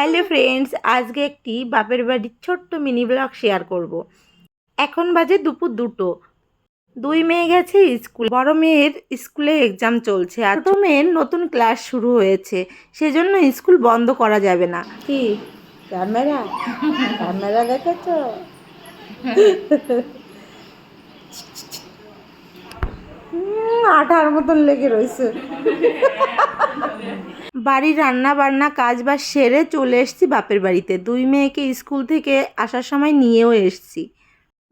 Hello friends, আজকে একটি বাপের বাড়ির ছোট্ট মিনি ব্লগ শেয়ার করব। এখন বাজে দুপুর দুটো। দুই মেয়ে গেছে স্কুল, বড় মেয়ের স্কুলে এক্সাম চলছে আর ছোটো মেয়ের নতুন ক্লাস শুরু হয়েছে। সেজন্য স্কুল বন্ধ করা যাবে না। কি? ক্যামেরা? ক্যামেরা দেখেছ? আঠার মতন লেগে রয়েছে। বাড়ির রান্না বান্না কাজ বাজ সেরে চলে এসেছি বাপের বাড়িতে। দুই মেয়েকে স্কুল থেকে আসার সময় নিয়েও এসছি।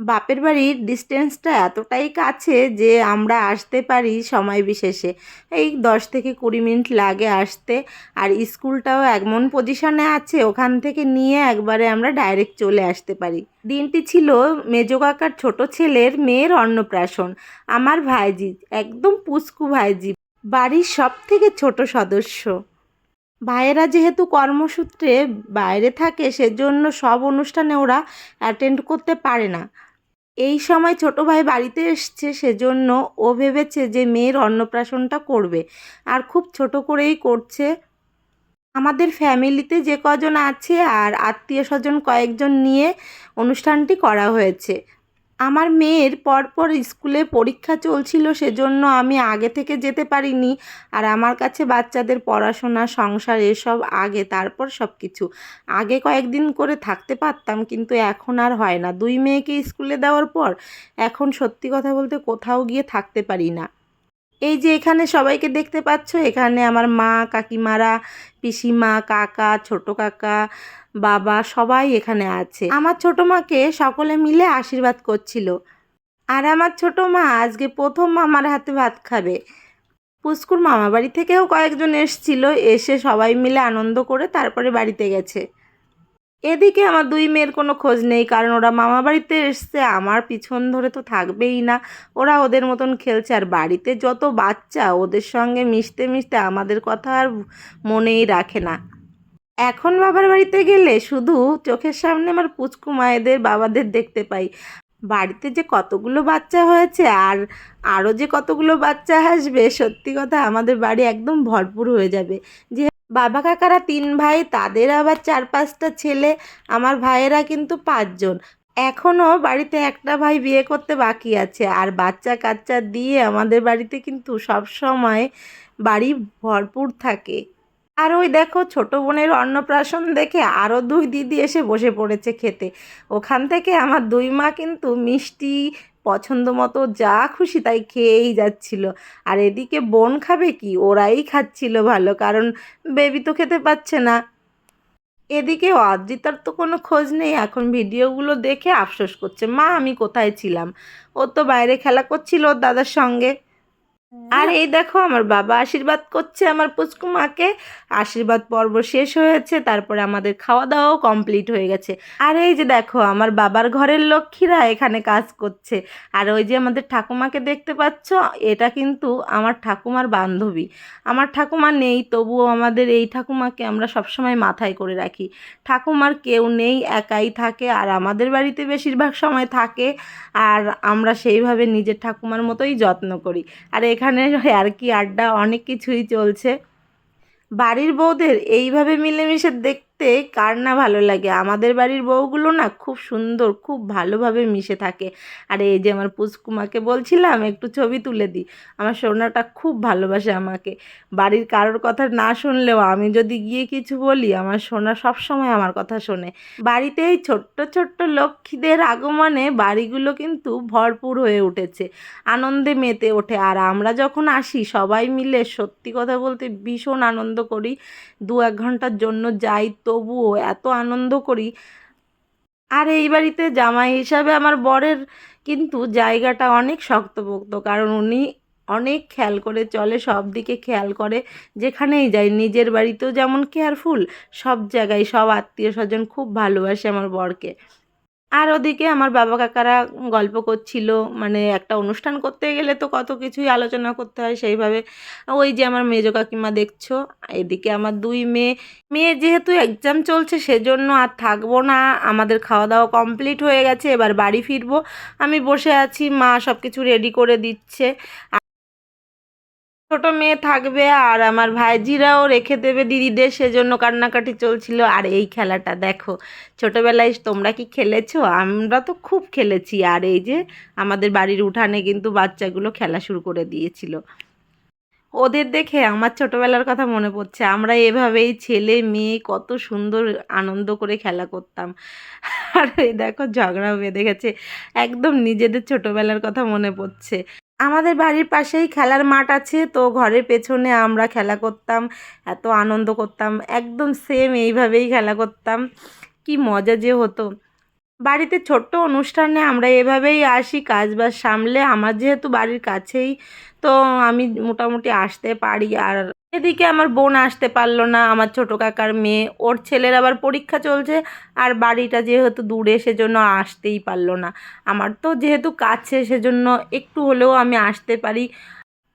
বাপের বাড়ির ডিস্টেন্সটা এতটাই কাছে যে আমরা আসতে পারি সময় বিশেষে। এই দশ থেকে কুড়ি মিনিট লাগে আসতে। আর স্কুলটাও এমন পজিশনে আছে, ওখান থেকে নিয়ে একবারে আমরা ডাইরেক্ট চলে আসতে পারি। দিনটি ছিল মেজো কাকার ছোট ছেলের মেয়ের অন্নপ্রাশন। আমার ভাইজি, একদম পুস্কু ভাইজি। বাড়ির সব থেকে ছোট সদস্য। ভাইয়েরা যেহেতু কর্মসূত্রে বাইরে থাকে, সেজন্য সব অনুষ্ঠানে ওরা অ্যাটেন্ড করতে পারে না। এই সময় ছোট ভাই বাড়িতে এসছে, সেজন্য ও ভেবেছে যে মেয়ের অন্নপ্রাশনটা করবে। আর খুব ছোট করেই করছে। আমাদের ফ্যামিলিতে যে কজন আছে আর আত্মীয় স্বজন কয়েকজন নিয়ে অনুষ্ঠানটি করা হয়েছে। আমার মেয়ের পরপর স্কুলে পরীক্ষা চলছিল, সেজন্য আমি আগে থেকে যেতে পারিনি। আর আমার কাছে বাচ্চাদের পড়াশোনা, সংসার এসব আগে, তারপর সব কিছু আগে কয়েকদিন করে থাকতে পারতাম, কিন্তু এখন আর হয় না। দুই মেয়েকে স্কুলে দেওয়ার পর এখন সত্যি কথা বলতে কোথাও গিয়ে থাকতে পারি না। এই যে এখানে সবাইকে দেখতে পাচ্ছ, এখানে আমার মা, কাকিমারা, পিসিমা, কাকা, ছোট কাকা, বাবা সবাই এখানে আছে। আমার ছোট মাকে সকলে মিলে আশীর্বাদ করছিল। আর আমার ছোট মা আজকে প্রথম আমার হাতে ভাত খাবে। পুস্কুর মামা বাড়ি থেকেও কয়েকজন এসছিল, এসে সবাই মিলে আনন্দ করে তারপরে বাড়িতে গেছে। এদিকে আমার দুই মেয়ের কোনো খোঁজ নেই, কারণ ওরা মামা বাড়িতে এসছে, আমার পিছন ধরে তো থাকবেই না। ওরা ওদের মতন খেলছে, আর বাড়িতে যত বাচ্চা, ওদের সঙ্গে মিশতে মিশতে আমাদের কথা আর মনেই রাখে না। এখন বাবার বাড়িতে গেলে শুধু চোখের সামনে আমার পুচকু মায়েদের, বাবাদের দেখতে পাই। বাড়িতে যে কতগুলো বাচ্চা হয়েছে, আর আরও যে কতগুলো বাচ্চা আসবে, সত্যি কথা আমাদের বাড়ি একদম ভরপুর হয়ে যাবে। যে বাবা কাকারা তিন ভাই, তাদের আবার চার পাঁচটা ছেলে, আমার ভাইয়েরা কিন্তু পাঁচজন। এখনও বাড়িতে একটা ভাই বিয়ে করতে বাকি আছে। আর বাচ্চা কাচ্চা দিয়ে আমাদের বাড়িতে কিন্তু সব সময় বাড়ি ভরপুর থাকে। আর ওই দেখো, ছোট বোনের অন্নপ্রাশন দেখে আরও দুই দিদি এসে বসে পড়েছে খেতে। ওখান থেকে আমার দুই মা কিন্তু মিষ্টি পছন্দ মতো যা খুশি তাই খেয়েই যাচ্ছিল। আর এদিকে বোন খাবে কি? ওরাই খাচ্ছিল ভালো, কারণ বেবি তো খেতে পাচ্ছে না। এদিকে অদ্রিতার তো কোনো খোঁজ নেই, এখন ভিডিওগুলো দেখে আফসোস করছে, মা, আমি কোথায় ছিলাম? ও তো বাইরে খেলা করছিল ওর দাদার সঙ্গে। আর এই দেখো, আমার বাবা আশীর্বাদ করছে আমার পুচকু মাকে। আশীর্বাদ পর্ব শেষ হয়েছে, তারপরে আমাদের খাওয়া দাওয়াও কমপ্লিট হয়ে গেছে। আর এই যে দেখো, আমার বাবার ঘরের লক্ষ্মীরা এখানে কাজ করছে। আর ওই যে আমাদের ঠাকুমাকে দেখতে পাচ্ছ, এটা কিন্তু আমার ঠাকুমার বান্ধবী। আমার ঠাকুমা নেই, তবুও আমাদের এই ঠাকুমাকে আমরা সবসময় মাথায় করে রাখি। ঠাকুমার কেউ নেই, একাই থাকে, আর আমাদের বাড়িতে বেশিরভাগ সময় থাকে, আর আমরা সেইভাবে নিজের ঠাকুমার মতোই যত্ন করি। আর এখানে আর কি আড্ডা অনেক কিছুই চলছে। বাড়ির বউদের এইভাবে মিলেমিশে দেখতে কার না ভালো লাগে? আমাদের বাড়ির বউগুলো না খুব সুন্দর, খুব ভালোভাবে মিশে থাকে। আর এই যে আমার পুষ্কুমাকে বলছিলাম, একটু ছবি তুলে দিই আমার সোনাটা খুব ভালোবাসে আমাকে। বাড়ির কারোর কথা না শুনলেও আমি যদি গিয়ে কিছু বলি, আমার সোনা সবসময় আমার কথা শোনে। বাড়িতে এই ছোট্ট ছোট্ট লক্ষ্মীদের আগমনে বাড়িগুলো কিন্তু ভরপুর হয়ে উঠেছে। আনন্দে মেতে ওঠে। আর আমরা যখন আসি, সবাই মিলে সত্যি কথা বলতে ভীষণ আনন্দ করি। দু এক ঘণ্টার জন্য যাই তবুও এত আনন্দ করি। আর এই বাড়িতে জামাই হিসাবে আমার বরের কিন্তু জায়গাটা অনেক শক্তপোক্ত, কারণ উনি অনেক খেয়াল করে চলে, সব দিকে খেয়াল করে, যেখানেই যায় নিজের বাড়িতেও যেমন কেয়ারফুল, সব জায়গায় সব আত্মীয় স্বজন খুব ভালোবাসে আমার বরকে। আর ওদিকে আমার বাবা কাকারা গল্প করছিল মানে একটা অনুষ্ঠান করতে গেলে তো কত কিছুই আলোচনা করতে হয় সেইভাবে। ওই যে আমার মেজো কাকিমা দেখছ, এদিকে আমার দুই মেয়ে। মেয়ে যেহেতু এক্সাম চলছে সেজন্য আর থাকব না, আমাদের খাওয়া দাওয়া কমপ্লিট হয়ে গেছে, এবার বাড়ি ফিরবো। আমি বসে আছি, মা সব কিছু রেডি করে দিচ্ছে। ছোট মেয়ে থাকবে আর আমার ভাইজিরাও রেখে দেবে দিদিদের, সেজন্য কান্নাকাটি চলছিল। আর এই খেলাটা দেখো, ছোটবেলায় তোমরা কি খেলেছো? আমরা তো খুব খেলেছি। আর এই যে আমাদের বাড়ির উঠানে কিন্তু বাচ্চাগুলো খেলা শুরু করে দিয়েছিল। ওদের দেখে আমার ছোটবেলার কথা মনে পড়ছে। আমরা এভাবেই ছেলে মেয়ে কত সুন্দর আনন্দ করে খেলা করতাম। আর এই দেখো ঝগড়া বেঁধে গেছে। একদম নিজেদের ছোটবেলার কথা মনে পড়ছে। আমাদের বাড়ির পাশেই খেলার মাঠ আছে, তো ঘরের পেছনে আমরা খেলা করতাম, এত আনন্দ করতাম, একদম সেম এইভাবেই খেলা করতাম। কি মজা যে হতো। বাড়িতে ছোট্ট অনুষ্ঠানে আমরা এভাবেই আসি, কাজ বাজ সামলে। আমার যেহেতু বাড়ির কাছেই, তো আমি মোটামুটি আসতে পারি। আর এদিকে আমার বোন আসতে পারল না, আমার ছোটো কাকার মেয়ে। ওর ছেলের আবার পরীক্ষা চলছে, আর বাড়িটা যেহেতু দূরে, সেজন্য আসতেই পারল না। আমার তো যেহেতু কাছে, সেজন্য একটু হলেও আমি আসতে পারি।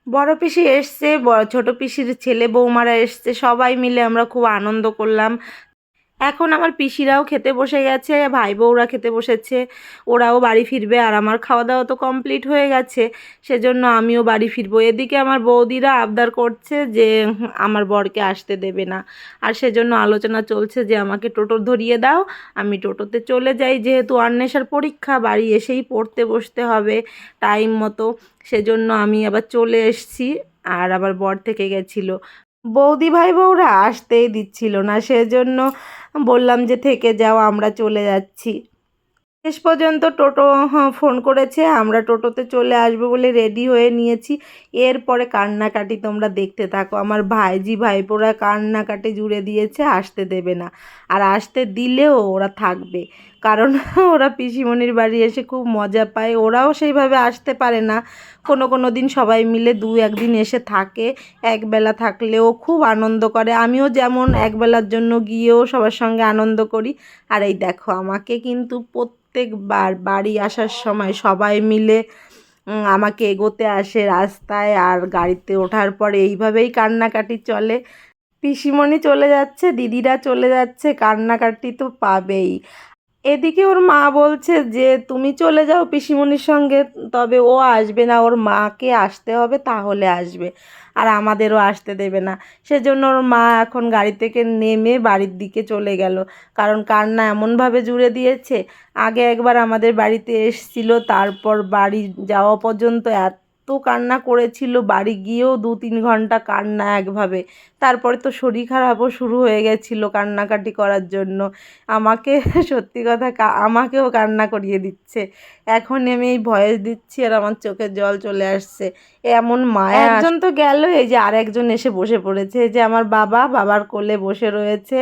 বড় পিসি এসছে ছোট পিসির ছেলে বৌমারা এসছে, সবাই মিলে আমরা খুব আনন্দ করলাম। এখন আমার পিসিরাও খেতে বসে গেছে ভাই বউরা খেতে বসেছে, ওরাও বাড়ি ফিরবে আর আমার খাওয়া দাওয়া তো কমপ্লিট হয়ে গেছে, সেজন্য আমিও বাড়ি ফিরবো। এদিকে আমার বৌদিরা আবদার করছে যে, আমার বরকে আসতে দেবে না, আর সেজন্য আলোচনা চলছে যে, আমাকে টোটো ধরিয়ে দাও, আমি টোটোতে চলে যাই, যেহেতু অন্বেষার পরীক্ষা, বাড়ি এসেই পড়তে বসতে হবে টাইম মতো, সেজন্য আমি আবার চলে এসেছি, আর আবার বর থেকে গেছিল। বৌদি ভাই বউরা আসতেই দিচ্ছিল না, সেজন্য বললাম যে থেকে যাও আমরা চলে যাচ্ছি। শেষ পর্যন্ত টোটো হ্যাঁ, ফোন করেছে আমরা টোটোতে চলে আসব বলে রেডি হয়ে নিয়েছি। এরপরে কান্নাকাটি তোমরা দেখতে থাকো। আমার ভাইজি ভাইপোরা কান্নাকাটি জুড়ে দিয়েছে আসতে দেবে না। আর আসতে দিলেও ওরা থাকবে। কারণ ওরা পিসিমণির বাড়ি এসে খুব মজা পায়। ওরাও সেইভাবে আসতে পারে না। কোনো কোনো দিন সবাই মিলে দু একদিন এসে থাকে। একবেলা থাকলেও খুব আনন্দ করে। আমিও যেমন একবেলার জন্য গিয়েও সবার সঙ্গে আনন্দ করি। আর এই দেখো, আমাকে কিন্তু প্রত্যেকবার বাড়ি আসার সময় সবাই মিলে আমাকে এগোতে আসে রাস্তায় আর গাড়িতে ওঠার পরে এইভাবেই কান্নাকাটি চলে। পিসিমণি চলে যাচ্ছে, দিদিরা চলে যাচ্ছে, কান্নাকাটি তো পাবেই। এদিকে ওর মা বলছে যে, তুমি চলে যাও পিসিমণির সঙ্গে, তবে ও আসবে না। ওর মাকে আসতে হবে, তাহলে আসবে। আর আমাদেরও আসতে দেবে না। সেজন্য ওর মা এখন গাড়ি থেকে নেমে বাড়ির দিকে চলে গেল। কারণ কান্না এমনভাবে জুড়ে দিয়েছে, আগে একবার আমাদের বাড়িতে এসছিল, তারপর বাড়ি যাওয়া পর্যন্ত এত কান্না করেছিল বাড়ি গিয়েও দু তিন ঘণ্টা কান্না একভাবে। তারপরে তো শরীর খারাপও শুরু হয়ে গেছিল কান্নাকাটি করার জন্য। আমাকে সত্যি কথা আমাকেও কান্না করিয়ে দিচ্ছে। এখন আমি এই ভয়েস দিচ্ছি আর আমার চোখে জল চলে আসছে। এমন মায়া একজন তো গেল এই যে আরেকজন এসে বসে পড়েছে এই যে আমার বাবা বাবার কোলে বসে রয়েছে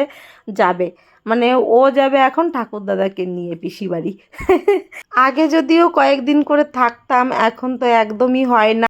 যাবে। মানে ও যাবে এখন ঠাকুর দাদাকে নিয়ে পিসি বাড়ি। আগে যদিও কয়েকদিন করে থাকতাম, এখন তো একদমই হয় না।